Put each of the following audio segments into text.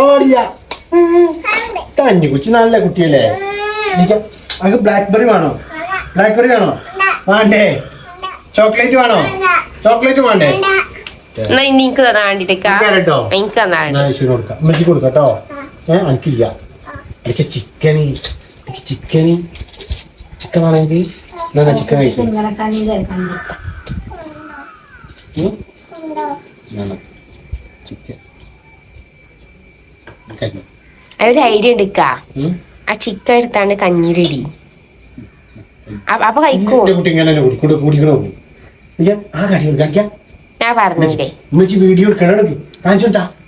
പാടിയ കഞ്ഞി കുച്ചി നല്ല കുട്ടിയല്ലേ? എനിക്ക് അത് ബ്ലാക്ക്ബെറി വേണോ? ബ്ലാക്ക്ബെറി വേണോ? വേണ്ടേ? ചോക്ലേറ്റ് വേണോ? ചോക്ലേറ്റ് വേണ്ടേ? എനിക്ക് തന്നാ കേട്ടോ. എനിക്ക് കൊടുക്കാം. ഉമ്മച്ചിക്ക് കൊടുക്കാം കേട്ടോ. ഏ എനിക്കില്ല എനിക്ക് ചിക്കന് എനിക്ക് ചിക്കന് ചിക്കൻ ആണെങ്കിൽ എന്നാ ചിക്കൻ കഴിക്കും കഴിക്കും. ഒരു ഐഡിയ എടുക്കാ? ആ ചിക്കൻ എടുത്താണ് കഞ്ഞിലിടി അ- അപ്പൊ കഴിക്കൂ ഞാൻ പറഞ്ഞില്ലേ ഉമ്മച്ചി വീഡിയോ എടുക്കണം?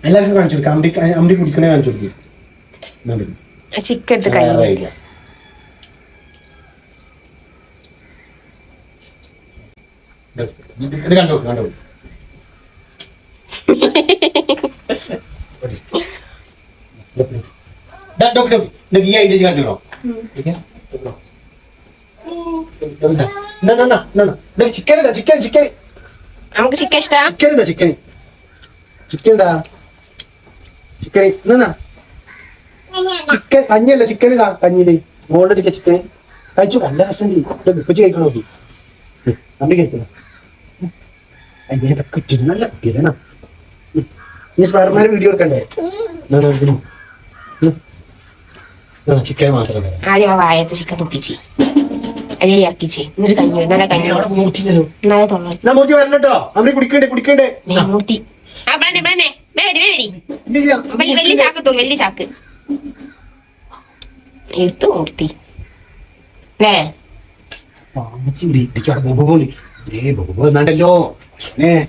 എല്ലാവർക്കും കാണിച്ചു കൊടുക്കാം. അമ്പി അമ്പി കുടിക്കണേ കാണിച്ചു കൊടുക്കും. ചിക്കൻ എടുത്ത് വേറെ കഞ്ഞി ഇല്ല. ഇത് കണ്ടു കണ്ടോ. ഈ ഐഡിയ കണ്ടോ ചിക്കൻ ചിക്കൻ ചിക്കൻ. നമുക്ക് ചിക്കൻ ഇഷ്ടാ? ചിക്കൻ ഇതാ ചിക്കൻ. ചിക്കൻ ഇതാ. ചിക്കൻ എന്നാ ചിക്കൻ കഞ്ഞല്ല ചിക്കൻ ഇതാ കഞ്ഞിയിൽ. മോളിലിരിക്ക ചിക്കൻ. കഴിച്ചു നല്ല രസം ഇപ്പച്ചി കഴിക്കണോ? നമ്മൾ കഴിക്കണം. ഇച്ചിരി നല്ല കിരണം ഈ സ്പൈഡർമാൻ വീഡിയോ എടുക്കണ്ടേ? ചിക്കൻ മാത്രമേ ആദ്യം ആ വായത്തെ ചിക്കൻ തുപ്പിച്ച് ഇറക്കിച്ച്. എന്നിട്ട് കഞ്ഞി നല്ല കഞ്ഞി നല്ല തൊള്ള. കുടിക്കണ്ടേ? കുടിക്കണ്ടേ? മൂർത്തി ആ. വലിയ ചാക്ക് വലിയ ചാക്ക്. മൂർത്തി. അല്ലേ എന്നാണ്ടല്ലോ 你。